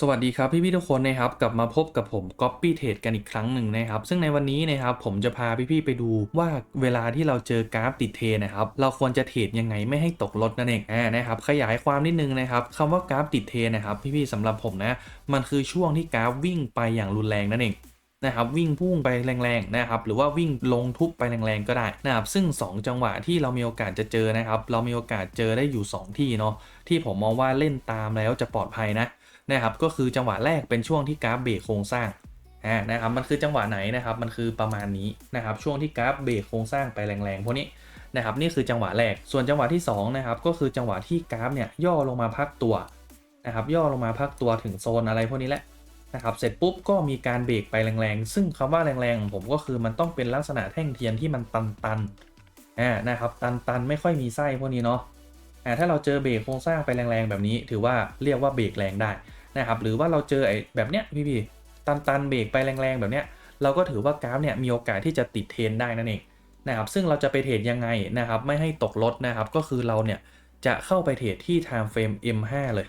สวัสดีครับพี่พี่ทุกคนนะครับกลับมาพบกับผม Copy Trade กันอีกครั้งหนึ่งนะครับ ซึ่งในวันนี้นะครับผมจะพาพี่พี่ไปดูว่าเวลาที่เราเจอกราฟติดเทนะครับเราควรจะเทรดยังไงไม่ให้ตกรถนั่นเองอ่านะครับขยายความนิดนึงนะครับคำว่ากราฟติดเทนะครับพี่พี่สำหรับผมนะมันคือช่วงที่กราฟวิ่งไปอย่างรุนแรงนั่นเองนะครับวิ่งพุ่งไปแรงๆนะครับหรือว่าวิ่งลงทุบไปแรงๆก็ได้นะครับซึ่ง 2 จังหวะที่เรามีโอกาสจะเจอนะครับเรามีโอกาสเจอได้อยู่ 2 ที่เนาะที่ผมมองว่าเล่นตามแล้วจะปลอดภัยนะ นะครับก็คือจังหวะแรกเป็นช่วงที่กราฟเบรกโครงสร้างอ่านะครับมันคือจังหวะไหนนะครับมันคือประมาณนี้นะครับช่วงที่กราฟเบรกโครงสร้างไปแรงๆพวกนี้นะครับนี่คือจังหวะแรกส่วนจังหวะที่สองนะครับก็คือจังหวะที่กราฟเนี่ยย่อลงมาพักตัวนะครับย่อลงมาพักตัวถึงโซนอะไรพวกนี้แหละนะครับเสร็จปุ๊บก็มีการเบรกไปแรงๆ ซึ่งคำว่าแรงๆของผมก็คือมันต้องเป็นลักษณะแท่งเทียนที่มันตันๆอ่านะครับตันๆไม่ค่อยมีไส้พวกนี้เนาะอ่าถ้าเราเจอเบรกโครงสร้างไปแรงๆแบบนี้ ถือว่าเรียกว่าเบรกแรงได้ นะครับหรือว่าเราเจอไอ้แบบเนี้ยพี่ๆตันๆเบรกไปแรงๆแบบเนี้ยเราก็ถือว่ากราฟเนี่ยมีโอกาสที่จะติดเทรนได้นั่นเองนะครับซึ่งเราจะไปเทรดยังไงนะครับไม่ให้ตกรถนะครับก็คือเราเนี่ยจะเข้าไปเทรดที่ time frame M5 เลย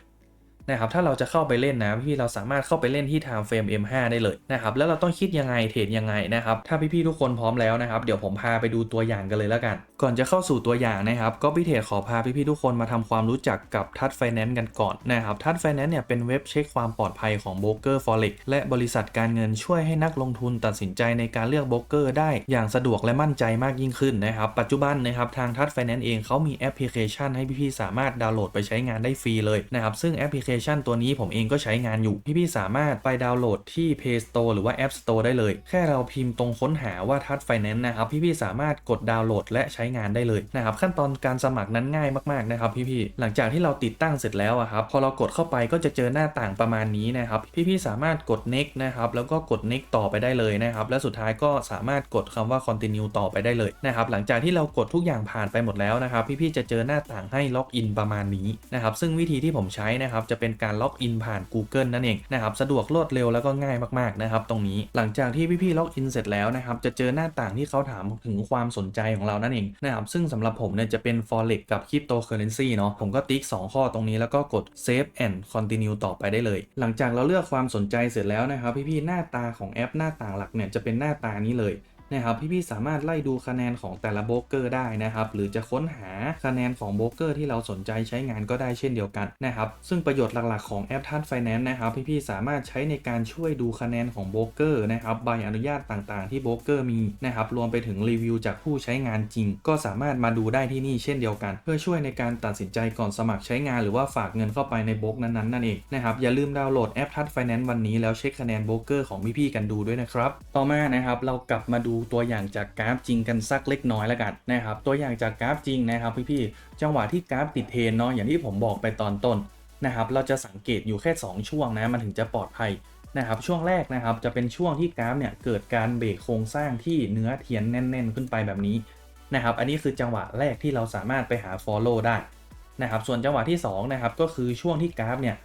นะครับถ้าเราจะเข้าไปเล่นนะพี่เราสามารถเข้าไปเล่นที่ time frame M5 ได้เลยนะครับแล้วเราต้องคิดยังไงเทรดยังไงนะครับถ้าพี่ๆทุกคนพร้อมแล้วนะครับเดี๋ยวผมพาไปดูตัวอย่างกันเลยแล้วกัน ก่อนจะเข้าสู่ตัวอย่างนะครับก็พี่เทรดขอพาพี่ๆทุกคนมาทำความรู้จักกับทัดไฟแนนซ์กันก่อนนะครับทัดไฟแนนซ์เนี่ยเป็นเว็บเช็คความปลอดภัยของโบรกเกอร์ฟอเร็กและบริษัทการเงินช่วยให้นักลงทุนตัดสินใจในการเลือกโบรกเกอร์ได้อย่างสะดวกและมั่นใจมากยิ่งขึ้นนะครับปัจจุบันนะครับทางทัดไฟแนนซ์เองเขามีแอปพลิเคชันให้พี่ๆสามารถดาวน์โหลดไปใช้งานได้ฟรีเลยนะครับซึ่งแอปพลิเคชันตัวนี้ผมเองก็ใช้งานอยู่ พี่ๆสามารถไปดาวน์โหลดที่ Play Store หรือว่า App Store ได้เลย แค่เราพิมพ์ตรงค้นหาว่าทัดไฟแนนซ์นะครับพี่ๆสามารถกดดาวน์โหลดและใช้งานได้เลยนะครับขั้นตอนการสมัครนั้นง่ายมากๆนะครับพี่ๆหลังจากที่เราติดตั้งเสร็จแล้วอะครับพอเรากดเข้าไปก็จะเจอหน้าต่างประมาณนี้นะครับพี่ๆสามารถกด next นะครับแล้วก็กด next ต่อไปได้เลยนะครับและสุดท้ายก็สามารถกดคำว่า continue ต่อไปได้เลยนะครับหลังจากที่เรากดทุกอย่างผ่านไปหมดแล้วนะครับพี่ๆจะเจอหน้าต่างให้ล็อกอินประมาณนี้นะครับซึ่งวิธีที่ผมใช้นะครับจะเป็น็นการล็อกอินผ่าน Google นั่นเองนะครับสะดวกรวดเร็วแล้วก็ง่ายมากๆนะครับตรงนี้หลังจากที่พี่ๆล็อกอินเสร็จแล้วนะครับจะเจอหน้าต่างที่เขาถามถึงความสนใจของเรานั่นเองนะครับซึ่งสำหรับผมเนี่ยจะเป็น forex กับ cryptocurrency เนาะผมก็ติ๊ก 2 ข้อตรงนี้แล้วก็กด save and continue ต่อไปได้เลย หลังจากเราเลือกความสนใจเสร็จแล้วนะครับพี่ๆหน้าตาของแอปหน้าต่างหลักเนี่ยจะเป็นหน้าตานี้เลย นะครับพี่ๆสามารถไล่ดูคะแนนของแต่ละโบรกเกอร์ได้นะครับหรือจะค้นหาคะแนนของโบรกเกอร์ที่เราสนใจใช้งานก็ได้เช่นเดียวกันนะครับซึ่งประโยชน์หลักๆของแอปทัดไฟแนนซ์นะครับพี่ๆสามารถใช้ในการช่วยดูคะแนนของโบรกเกอร์นะครับใบอนุญาตต่างๆ ที่โบรกเกอร์มีนะครับรวมไปถึงรีวิวจากผู้ใช้งานจริง ก็สามารถมาดูได้ที่นี่เช่นเดียวกัน เพื่อช่วยในการตัดสินใจก่อนสมัครใช้งานหรือว่าฝากเงินเข้าไปในโบรกนั้นๆนั่นเองนะครับอย่าลืมดาวน์โหลดแอปทัดไฟแนนซ์วันนี้แล้วเช็คคะแนนโบรกเกอร์ของพี่ๆกันดูด้วยนะครับต่อมานะครับเรากลับมาดูตัวอย่างจากกราฟจริงกันสักเล็กน้อยแล้วกันนะครับตัวอย่างจากกราฟจริงนะครับพี่ๆจังหวะที่กราฟติดเทรนเนาะอย่างที่ผมบอกไปตอนต้นนะครับเราจะสังเกตอยู่แค่ 2 ช่วงนะมันถึงจะปลอดภัยนะครับช่วงแรกนะครับจะเป็นช่วงที่กราฟเนี่ยเกิดการเบรกโครงสร้างที่เนื้อเทียนแน่น ๆ ขึ้นไปแบบนี้นะครับอันนี้คือจังหวะแรกที่เราสามารถไปหา follow ได้นะครับส่วนจังหวะที่2นะครับก็คือช่วงที่กราฟเนี่ย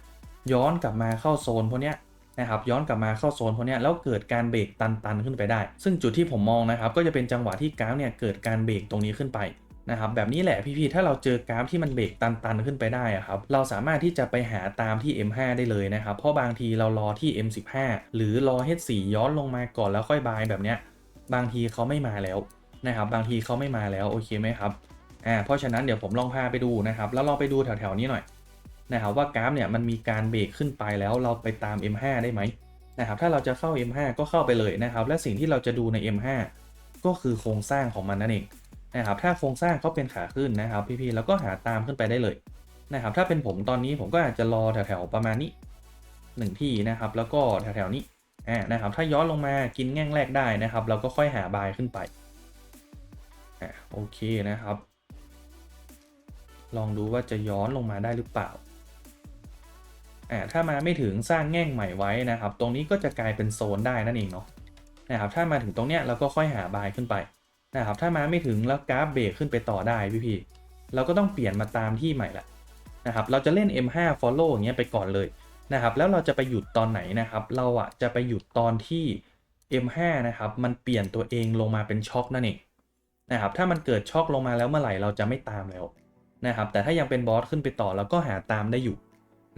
ย้อนกลับมาเข้าโซนพวกเนี้ย นะครับย้อนกลับมาเข้าโซนพวกเนี้ยแล้วเกิดการเบรกตันๆขึ้นไปได้ ซึ่งจุดที่ผมมองนะครับก็จะเป็นจังหวะที่กราฟเนี่ยเกิดการเบรกตรงนี้ขึ้นไปนะครับแบบนี้แหละพี่ๆถ้าเราเจอกราฟที่มันเบรกตันๆขึ้นไปได้อะครับเราสามารถที่จะไปหาตามที่ M5 ได้เลยนะครับเพราะบางทีเรารอที่ M15 หรือรอ H4 ย้อนลงมาก่อนแล้วค่อยบายแบบเนี้ยบางทีเขาไม่มาแล้วนะครับบางทีเขาไม่มาแล้วโอเคไหมครับอ่าเพราะฉะนั้นเดี๋ยวผมลองพาไปดูนะครับแล้วลองไปดูแถวๆนี้หน่อย นะครับว่ากราฟเนี่ยมันมีการเบรกขึ้นไปแล้วเราไปตาม M5 ได้ไหมนะครับถ้าเราจะเข้า M5 ก็เข้าไปเลยนะครับ และสิ่งที่เราจะดูใน M5 ก็คือโครงสร้างของมันนั่นเองนะครับถ้าโครงสร้างเขาเป็นขาขึ้นนะครับ พี่ๆแล้วก็หาตามขึ้นไปได้เลยนะครับถ้าเป็นผมตอนนี้ผมก็อาจจะรอแถวๆประมาณนี้หนึ่งที่นะครับ แล้วก็แถวๆนี้อ่านะครับ ถ้าย้อนลงมากินแง่งแรกได้นะครับ เราก็ค่อยหาบายขึ้นไปอ่าโอเคนะครับ ลองดูว่าจะย้อนลงมาได้หรือเปล่า อ่าถ้ามาไม่ถึงสร้างแง่งใหม่ไว้นะครับ ตรงนี้ก็จะกลายเป็นโซนได้นั่นเองเนาะนะครับถ้ามาถึงตรงเนี้ยเราก็ค่อยหาบายขึ้นไปนะครับถ้ามาไม่ถึงแล้วกราฟเบรกขึ้นไปต่อได้พี่พี่เราก็ต้องเปลี่ยนมาตามที่ใหม่ละนะครับเราจะเล่น M5 follow อย่างเงี้ยไปก่อนเลยนะครับแล้วเราจะไปหยุดตอนไหนนะครับเราอะจะไปหยุดตอนที่ M5 นะครับมันเปลี่ยนตัวเองลงมาเป็นช็อคนั่นเองนะครับถ้ามันเกิดช็อคลงมาแล้วเมื่อไหร่เราจะไม่ตามแล้วนะครับแต่ถ้ายังเป็นบอสขึ้นไปต่อเราก็หาตามได้อยู่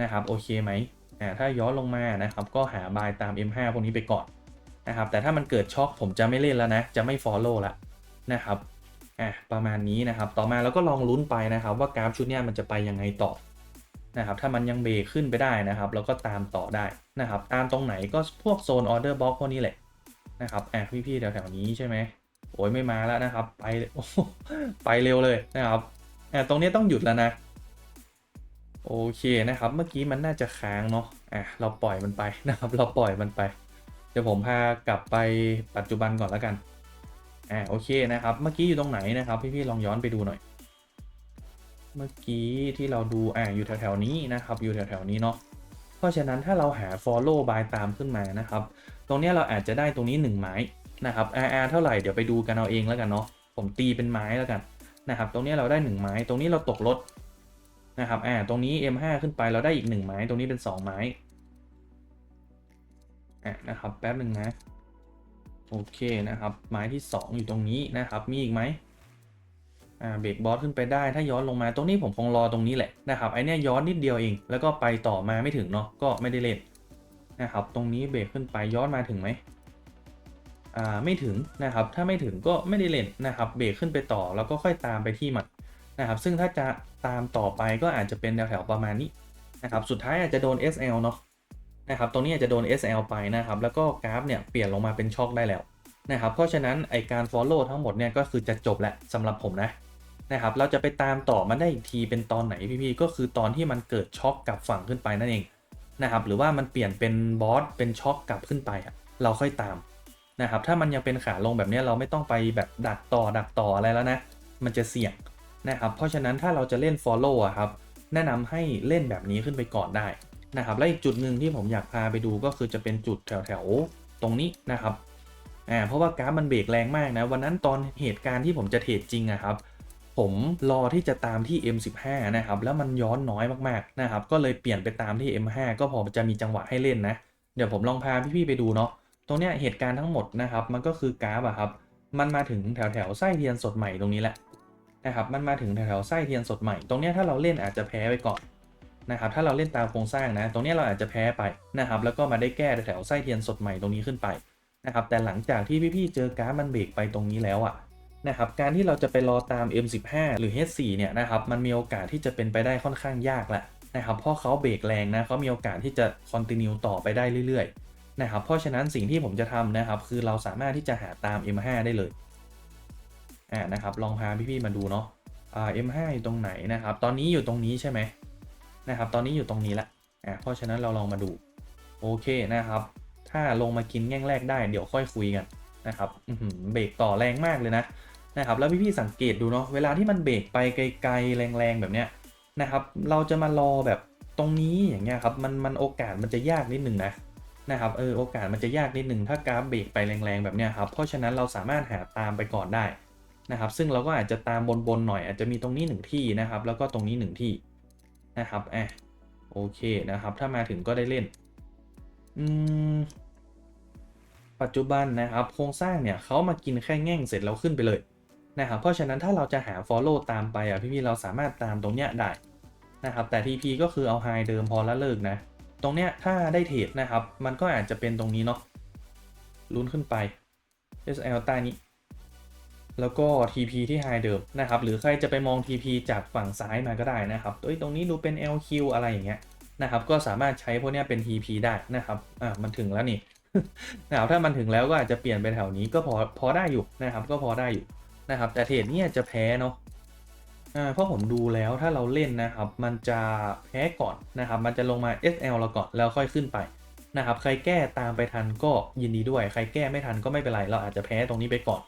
นะครับโอเคไหมอ่าถ้าย้อนลงมานะครับก็หาบายตาม M5 พวกนี้ไปก่อนนะครับแต่ถ้ามันเกิดช็อคผมจะไม่เล่นแล้วนะ จะไม่ follow ละนะครับอะประมาณนี้นะครับ ต่อมาเราก็ลองลุ้นไปนะครับ ว่ากราฟชุดนี้มันจะไปยังไงต่อนะครับถ้ามันยังเบรกขึ้นไปได้นะครับเราก็ตามต่อได้นะครับ ตามตรงไหนก็พวกโซนออเดอร์บล็อกพวกนี้แหละนะครับอะพี่ๆแถวๆนี้ใช่ไหมโอ้ยไม่มาแล้วนะครับ ไปโอ้ไปเร็วเลยนะครับอะตรงนี้ต้องหยุดแล้วนะ โอเคนะครับ เมื่อกี้มันน่าจะค้างเนาะอะเราปล่อยมันไปนะครับ เราปล่อยมันไป เดี๋ยวผมพากลับไปปัจจุบันก่อนแล้วกันอ่าโอเคนะครับ เมื่อกี้อยู่ตรงไหนนะครับ พี่ๆลองย้อนไปดูหน่อย เมื่อกี้ที่เราดูอ่าอยู่แถวๆนี้นะครับ อยู่แถวๆนี้เนาะเพราะฉะนั้นถ้าเราหา follow by ตามขึ้นมานะครับ ตรงนี้เราอาจจะได้ตรงนี้ 1 ไม้นะครับ RR เท่าไหร่เดี๋ยวไปดูกันเอาเองแล้วกันเนาะผมตีเป็นไม้แล้วกันนะครับ ตรงนี้เราได้ 1 ไม้ ตรงนี้เราตกรถ นะครับอ่าตรงนี้ M5 ขึ้นไปเราได้อีก 1 ไม้ ตรงนี้เป็น 2 ไม้อะนะครับแป๊บหนึ่งนะ โอเคนะครับ ไม้ที่ 2 อยู่ตรงนี้นะครับ มีอีกไหมอ่าเบรกบอสขึ้นไปได้ถ้าย้อนลงมาตรงนี้ผมคงรอตรงนี้แหละนะครับไอเนี้ยย้อนนิดเดียวเอง แล้วก็ไปต่อมาไม่ถึงเนาะก็ไม่ได้เล่นนะครับ ตรงนี้เบรกขึ้นไปย้อนมาถึงไหมอ่าไม่ถึงนะครับ ถ้าไม่ถึงก็ไม่ได้เล่นนะครับ เบรกขึ้นไปต่อแล้วก็ค่อยตามไปที่มัน นะครับซึ่งถ้าจะตามต่อไปก็อาจจะเป็นแถวๆประมาณนี้นะครับสุดท้ายอาจจะโดน SL เนาะนะครับตรงนี้อาจจะโดน SL ไปนะครับแล้วก็กราฟเนี่ยเปลี่ยนลงมาเป็นช็อคได้แล้วนะครับเพราะฉะนั้นไอการ follow ทั้งหมดเนี่ยก็คือจะจบแหละสำหรับผมนะนะครับเราจะไปตามต่อมันได้อีกทีเป็นตอนไหนพี่ๆก็คือตอนที่มันเกิดช็อคกลับฝั่งขึ้นไปนั่นเองนะครับหรือว่ามันเปลี่ยนเป็นบอสเป็นช็อคกลับขึ้นไปเราค่อยตามนะครับถ้ามันยังเป็นขาลงแบบนี้เราไม่ต้องไปแบบดักต่อดักต่ออะไรแล้วนะมันจะเสี่ยง นะครับ เพราะฉะนั้นถ้าเราจะเล่น follow อะครับ แนะนำให้เล่นแบบนี้ขึ้นไปก่อนได้นะครับ และอีกจุดหนึ่งที่ผมอยากพาไปดูก็คือจะเป็นจุดแถวๆ ตรงนี้นะครับอ่าเพราะว่ากราฟมันเบรกแรงมากนะ วันนั้นตอนเหตุการณ์ที่ผมจะเทรดจริงอะครับผมรอที่จะตามที่ M15 นะครับ แล้วมันย้อนน้อยมากๆนะครับ ก็เลยเปลี่ยนไปตามที่ M5 ก็พอจะมีจังหวะให้เล่นนะ เดี๋ยวผมลองพาพี่ๆไปดูเนาะ ตรงเนี้ยเหตุการณ์ทั้งหมดนะครับ มันก็คือกราฟอะครับ มันมาถึงแถวแถวๆไส้เทียนสดใหม่ตรงนี้แหละ นะครับมันมาถึงแถวๆไส้เทียนสดใหม่ ตรงนี้ถ้าเราเล่นอาจจะแพ้ไปก่อนนะครับถ้าเราเล่นตามโครงสร้างนะ ตรงนี้เราอาจจะแพ้ไปนะครับแล้วก็มาได้แก้แถวไส้เทียนสดใหม่ตรงนี้ขึ้นไปนะครับแต่หลังจากที่พี่ๆเจอการาฟมันเบรกไปตรงนี้แล้วอะนะครับการที่เราจะไปรอตาม M15 หรือ H4 เนี่ยนะครับมันมีโอกาสที่จะเป็นไปได้ค่อนข้างยากแหละนะครับเพราะเขาเบรกแรงนะเขามีโอกาสที่จะคอนติเนียต่อไปได้เรื่อยๆนะครับเพราะฉะนั้นสิ่งที่ผมจะทำนะครับคือเราสามารถที่จะหาตาม M5 ได้เลย อ่านะครับลองพาพี่ๆมาดูเนาะอ่า M5 อยู่ตรงไหนนะครับ ตอนนี้อยู่ตรงนี้ใช่ไหมนะครับ ตอนนี้อยู่ตรงนี้ละอะเพราะฉะนั้นเราลองมาดู โอเคนะครับ ถ้าลงมากินแง่งแรกได้เดี๋ยวค่อยคุยกันนะครับเบรกต่อแรงมากเลยนะนะครับแล้วพี่ๆสังเกตดูเนาะเวลาที่มันเบรกไปไกลๆแรงๆแบบเนี้ยนะครับ เราจะมารอแบบตรงนี้อย่างเงี้ยครับมันมันโอกาสมันจะยากนิดนึงนะนะครับเออโอกาสมันจะยากนิดนึงถ้ากราฟเบรกไปแรงๆแบบเนี้ยครับเพราะฉะนั้นเราสามารถหาตามไปก่อนได้ นะครับ ซึ่งเราก็อาจจะตามบนๆหน่อย อาจจะมีตรงนี้หนึ่งที่นะครับ แล้วก็ตรงนี้หนึ่งที่นะครับอะโอเคนะครับ ถ้ามาถึงก็ได้เล่นอืมปัจจุบันนะครับโครงสร้างเนี่ยเขามากินแค่แง่งเสร็จแล้วขึ้นไปเลยนะครับ เพราะฉะนั้นถ้าเราจะหา follow ตามไปอะพี่ๆเราสามารถตามตรงเนี้ยได้นะครับ แต่ TP ก็คือเอา high เดิมพอละเลิกนะ ตรงเนี้ยถ้าได้เทรดนะครับ มันก็อาจจะเป็นตรงนี้เนาะลุ้นขึ้นไป SL ใต้นี้ แล้วก็ TP ที่ high เดิมนะครับ หรือใครจะไปมอง TP จากฝั่งซ้ายมาก็ได้นะครับเอ้ยตรงนี้ดูเป็น LQ อะไรอย่างเงี้ยนะครับ ก็สามารถใช้พวกนี้เป็น TP ได้นะครับ อะมันถึงแล้วนี่นะครับถ้ามันถึงแล้วก็อาจจะเปลี่ยนไปแถวนี้ก็พอพอได้อยู่นะครับ ก็พอได้อยู่นะครับ แต่เทรดเนี่ยจะแพ้เนาะอ่าเพราะผมดูแล้วถ้าเราเล่นนะครับ มันจะแพ้ก่อนนะครับ มันจะลงมา SL เราก่อนแล้วค่อยขึ้นไปนะครับ ใครแก้ตามไปทันก็ยินดีด้วย ใครแก้ไม่ทันก็ไม่เป็นไร เราอาจจะแพ้ตรงนี้ไปก่อน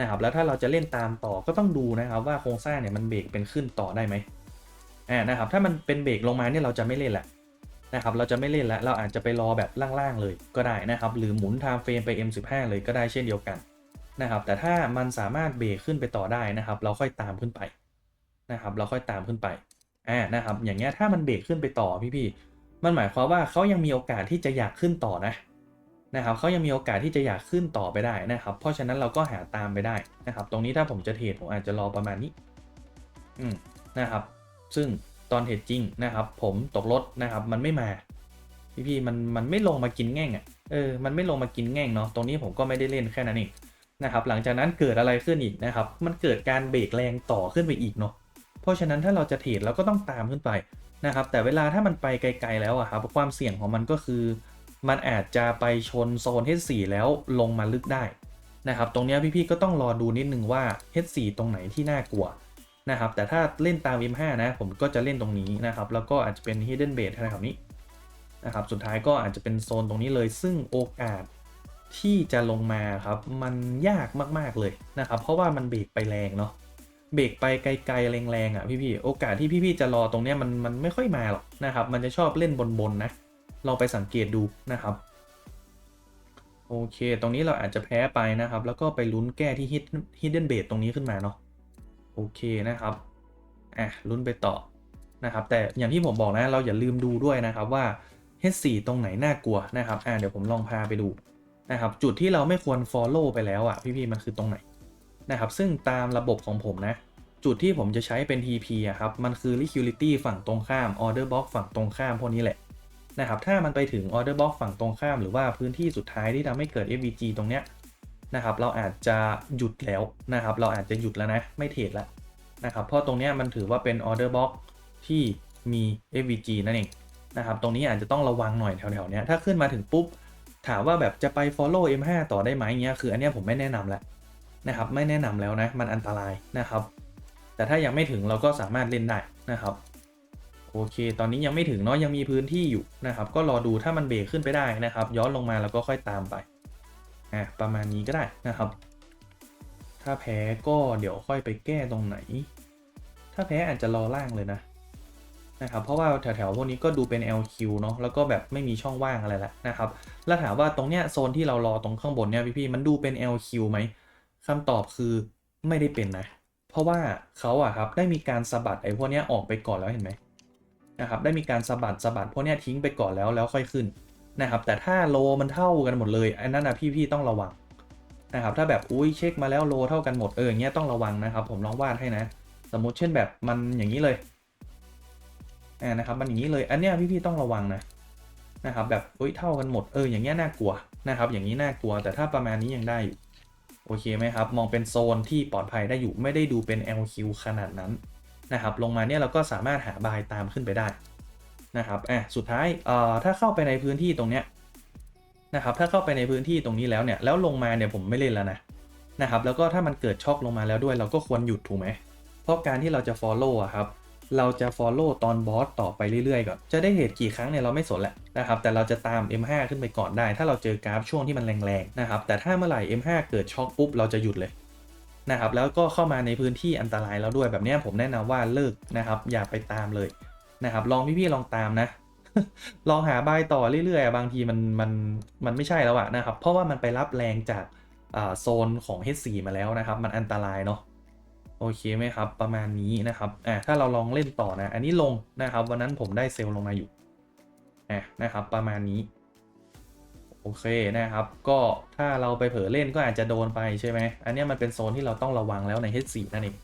นะครับแล้วถ้าเราจะเล่นตามต่อก็ต้องดูนะครับว่าโครงสร้างเนี่ยมันเบรกเป็นขึ้นต่อได้ไหมอ่านะครับถ้ามันเป็นเบรกลงมาเนี่ยเราจะไม่เล่นแหละนะครับเราจะไม่เล่นแล้วเราอาจจะไปรอแบบล่างๆเลยก็ได้นะครับหรือหมุนไทม์เฟรมไป M15 เลยก็ได้เช่นเดียวกันนะครับแต่ถ้ามันสามารถเบรกขึ้นไปต่อได้นะครับ เราค่อยตามขึ้นไปนะครับเราค่อยตามขึ้นไปอ่านะครับอย่างเงี้ยถ้ามันเบรกขึ้นไปต่อพี่ๆมันหมายความว่าเขายังมีโอกาสที่จะอยากขึ้นต่อนะ นะครับเขายังมีโอกาสที่จะอยากขึ้นต่อไปได้นะครับ เพราะฉะนั้นเราก็หาตามไปได้นะครับ ตรงนี้ถ้าผมจะเทรดผมอาจจะรอประมาณนี้ อืมนะครับ ซึ่งตอนเทรดจริงนะครับ ผมตกรถนะครับ มันไม่มาพี่ๆมันมันไม่ลงมากินแง่งอะ่ะเออมันไม่ลงมากินแง่งเนาะตรงนี้ผมก็ไม่ได้เล่นแค่นั้นเองนะครับ หลังจากนั้นเกิดอะไรขึ้นอีกนะครับ มันเกิดการเบรกแรงต่อขึ้นไปอีกเนาะเพราะฉะนั้นถ้าเราจะเทรดเราก็ต้องตามขึ้นไปนะครับ แต่เวลาถ้ามันไปไกล ๆ แล้วอะครับความเสี่ยงของมันก็คือ มันอาจจะไปชนโซน H4 แล้วลงมาลึกได้นะครับตรงนี้พี่ๆก็ต้องรอดูนิดนึงว่า H4 ตรงไหนที่น่ากลัวนะครับแต่ถ้าเล่นตาม M5 นะผมก็จะเล่นตรงนี้นะครับแล้วก็อาจจะเป็น Hidden Base แถวนี้นะครับสุดท้ายก็อาจจะเป็นโซนตรงนี้เลย ซึ่งโอกาสที่จะลงมาครับมันยากมากๆเลยนะครับเพราะว่ามันเบรกไปแรงเนาะเบรกไปไกลๆแรงๆอะพี่ๆโอกาสที่พี่ๆจะรอตรงเนี้ยมันมันไม่ค่อยมาหรอกนะครับมันจะชอบเล่นบนๆนะ ลองไปสังเกตดูนะครับ โอเค ตรงนี้เราอาจจะแพ้ไปนะครับ แล้วก็ไปลุ้นแก้ที่ hidden base ตรงนี้ขึ้นมาเนาะโอเคนะครับอะลุ้นไปต่อนะครับ แต่อย่างที่ผมบอกนะเราอย่าลืมดูด้วยนะครับว่า H4 ตรงไหนน่ากลัวนะครับอะเดี๋ยวผมลองพาไปดูนะครับ จุดที่เราไม่ควร follow ไปแล้วอะพี่ๆมันคือตรงไหนนะครับ ซึ่งตามระบบของผมนะจุดที่ผมจะใช้เป็น TP อะครับ มันคือ liquidity ฝั่งตรงข้าม order box ฝั่งตรงข้ามพวกนี้แหละ นะครับถ้ามันไปถึง order box ฝั่งตรงข้ามหรือว่าพื้นที่สุดท้ายที่ทำให้เกิด FVG ตรงเนี้ยนะครับเราอาจจะหยุดแล้วนะครับเราอาจจะหยุดแล้วนะไม่เทรดแล้วนะครับเพราะตรงเนี้ยมันถือว่าเป็น order box ที่มี FVG นั่นเองนะครับตรงนี้อาจจะต้องระวังหน่อยแถวๆเนี้ยถ้าขึ้นมาถึงปุ๊บ ถามว่าแบบจะไป follow M5 ต่อได้ไหมเงี้ยคืออันเนี้ยผมไม่แนะนำแล้วนะครับไม่แนะนำแล้วนะมันอันตรายนะครับแต่ถ้ายังไม่ถึงเราก็สามารถเล่นได้นะครับ โอเค ตอนนี้ยังไม่ถึงเนาะยังมีพื้นที่อยู่นะครับ ก็รอดูถ้ามันเบรกขึ้นไปได้นะครับ ย้อนลงมาแล้วก็ค่อยตามไปอะประมาณนี้ก็ได้นะครับ ถ้าแพ้ก็เดี๋ยวค่อยไปแก้ตรงไหน ถ้าแพ้อาจจะรอล่างเลยนะนะครับ เพราะว่าแถวๆพวกนี้ก็ดูเป็น LQ เนาะแล้วก็แบบไม่มีช่องว่างอะไรล้วนะครับ แล้วถามว่าตรงเนี้ยโซนที่เรารอตรงข้างบนเนี่ยพี่ๆมันดูเป็น LQ ไหมคำตอบคือไม่ได้เป็นนะ เพราะว่าเขาอะครับได้มีการสะบัดไอ้พวกเนี้ยออกไปก่อนแล้วเห็นไหม นะครับได้มีการสะบัดสะบัดพวกนี้ทิ้งไปก่อนแล้วแล้วค่อยขึ้นนะครับแต่ถ้าโลมันเท่ากันหมดเลยอันนั้นนะพี่ๆต้องระวังนะครับถ้าแบบอุ้ยเช็คมาแล้วโลเท่ากันหมดเอออย่างเงี้ยต้องระวังนะครับ ผมลองวาดให้นะ สมมติเช่นแบบมันอย่างนี้เลยอ่านะครับมันอย่างนี้เลยอันเนี้ยพี่ๆต้องระวังนะนะครับแบบอุ้ยเท่ากันหมดเอออย่างเงี้ยน่ากลัวนะครับอย่างนี้น่ากลัวแต่ถ้าประมาณนี้ยังได้อยู่โอเคไหมครับ มองเป็นโซนที่ปลอดภัยได้อยู่ไม่ได้ดูเป็น LQ ขนาดนั้น นะครับลงมาเนี่ยเราก็สามารถหาบายตามขึ้นไปได้นะครับอะสุดท้ายเอ่อถ้าเข้าไปในพื้นที่ตรงเนี้ยนะครับถ้าเข้าไปในพื้นที่ตรงนี้แล้วเนี่ยแล้วลงมาเนี่ยผมไม่เล่นแล้วนะนะครับแล้วก็ถ้ามันเกิดช็อคลงมาแล้วด้วย เราก็ควรหยุดถูกไหมเพราะการที่เราจะ follow อะครับเราจะ follow ตอนบอสต่อไปเรื่อยๆก่อนจะได้เหตุกี่ครั้งเนี่ยเราไม่สนแหละนะครับแต่เราจะตาม M5 ขึ้นไปก่อนได้ ถ้าเราเจอกราฟช่วงที่มันแรงๆนะครับแต่ถ้าเมื่อไหร่ M5 เกิดช็อคปุ๊บเราจะหยุดเลย นะครับแล้วก็เข้ามาในพื้นที่อันตรายแล้วด้วยแบบนี้ผมแนะนำว่าเลิกนะครับอย่าไปตามเลยนะครับลองพี่ๆลองตามนะ ลองหาบายต่อเรื่อยๆ บางทีมันมันมันไม่ใช่แล้วอะนะครับ เพราะว่ามันไปรับแรงจากโซนของ H4 มาแล้วนะครับ มันอันตรายเนาะโอเคไหมครับประมาณนี้นะครับอ่าถ้าเราลองเล่นต่อนะ อันนี้ลงนะครับ วันนั้นผมได้เซลล์ลงมาอยู่อะนะครับประมาณนี้ โอเคนะครับ ก็ถ้าเราไปเผลอเล่นก็อาจจะโดนไปใช่ไหมอันนี้มันเป็นโซนที่เราต้องระวังแล้วใน H4 นั่นเอง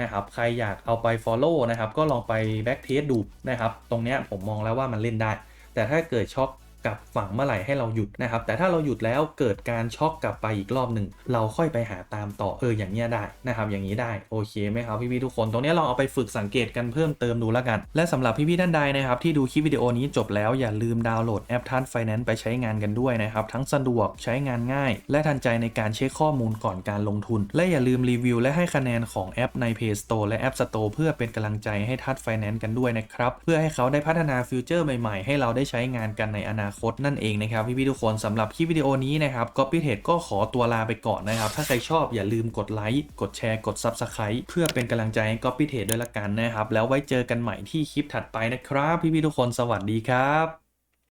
นะครับใครอยากเอาไป Follow นะครับก็ลองไป Back Test ดูนะครับตรงนี้ผมมองแล้วว่ามันเล่นได้ แต่ถ้าเกิดช็อก กับฝั่งเมื่อไหร่ให้เราหยุดนะครับแต่ถ้าเราหยุดแล้วเกิดการช็อกกลับไปอีกรอบหนึ่งเราค่อยไปหาตามต่อเอออย่างเงี้ยได้นะครับอย่างนี้ได้โอเคไหมครับพี่ๆทุกคนตรงนี้ลองเอาไปฝึกสังเกตกันเพิ่มเติมดูแล้วกัน และสำหรับพี่ๆท่านใดนะครับที่ดูคลิปวิดีโอนี้จบแล้วอย่าลืมดาวน์โหลดแอปทันไฟแนนซ์ไปใช้งานกันด้วยนะครับทั้งสะดวกใช้งานง่าย และทันใจในการเช็คข้อมูลก่อนการลงทุน และอย่าลืมรีวิวและให้คะแนนของแอปใน Play Store และ App Store เพื่อเป็นกำลังใจให้ทัดไฟแนนซ์กันด้วยนะครับเพื่อให้เขาได้พัฒนาฟิวเจอร์ใหม่ๆ ให้เราได้ใช้งานกันในอนาคตนั่นเองนะครับพี่ๆทุกคนสำหรับคลิปวิดีโอนี้นะครับก๊อปปี้เท็ดก็ขอตัวลาไปก่อนนะครับถ้าใครชอบอย่าลืมกดไลค์กดแชร์กดซับสไคร b ์เพื่อเป็นกำลังใจให้ Copy t a d e ด้วยละกันนะครับแล้วไว้เจอกันใหม่ที่คลิปถัดไปนะครับ พี่ๆทุกคนสวัสดีครับ